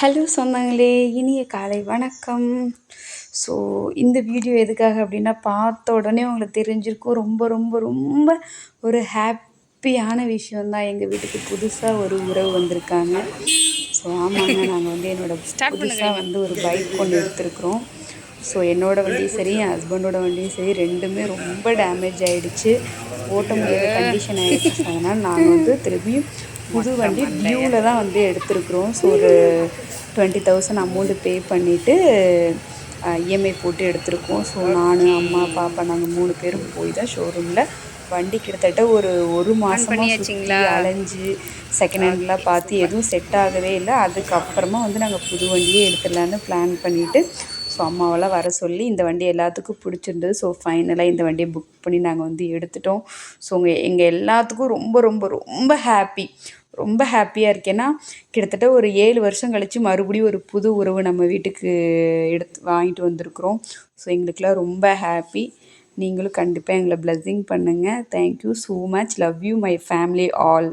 Hello சொந்தங்களே இனிய காலை வணக்கம். ஸோ இந்த வீடியோ எதுக்காக அப்படின்னா பார்த்த உடனே உங்களுக்கு தெரிஞ்சிருக்கும் ரொம்ப ரொம்ப ரொம்ப ஒரு ஹாப்பியான விஷயந்தான் எங்கள் வீட்டுக்கு புதுசாக ஒரு உறவு வந்திருக்காங்க. ஸோ ஆமாங்க நாங்கள் வந்து என்னோடய புதுசாக வந்து ஒரு பைக் ஒன்று எடுத்திருக்கிறோம். ஸோ என்னோடய வண்டியும் சரி என் ஹஸ்பண்டோட வண்டியும் சரி ரெண்டுமே ரொம்ப டேமேஜ் ஆகிடுச்சு ஓட்ட முடியாத கண்டிஷன் ஆகிடுச்சு அதனால் நாங்கள் வந்து திரும்பியும் புது வண்டி டியூவில் தான் வந்து எடுத்திருக்கிறோம். ஸோ ஒரு டுவெண்ட்டி தௌசண்ட் அமௌண்ட்டு பே பண்ணிவிட்டு இஎம்ஐ போட்டு எடுத்திருக்கோம். ஸோ நான் அம்மா பாப்பா நாங்கள் மூணு பேரும் போய் தான் ஷோரூமில் வண்டி கிட்டத்தட்ட ஒரு ஒரு மாதமாக அலைஞ்சு செகண்ட் ஹேண்ட்லாம் பார்த்து எதுவும் செட் ஆகவே இல்லை. அதுக்கப்புறமா வந்து நாங்கள் புது வண்டியே எடுத்துடலான்னு பிளான் பண்ணிவிட்டு ஸோ அம்மாவெல்லாம் வர சொல்லி இந்த வண்டி எல்லாத்துக்கும் பிடிச்சிருந்தது. ஸோ ஃபைனலாக இந்த வண்டியை புக் பண்ணி நாங்கள் வந்து எடுத்துட்டோம். ஸோ எங்கள் எல்லாத்துக்கும் ரொம்ப ரொம்ப ரொம்ப ஹாப்பி ரொம்ப ஹாப்பியாக இருக்கேன்னா கிட்டத்தட்ட ஒரு ஏழு வருஷம் கழித்து மறுபடியும் ஒரு புது உறவு நம்ம வீட்டுக்கு எடுத்து வாங்கிட்டு வந்திருக்குறோம். ஸோ எங்களுக்கெல்லாம் ரொம்ப ஹாப்பி. நீங்களும் கண்டிப்பாக எங்களை பிளஸ்ஸிங் பண்ணுங்கள் thank you so much love you my family all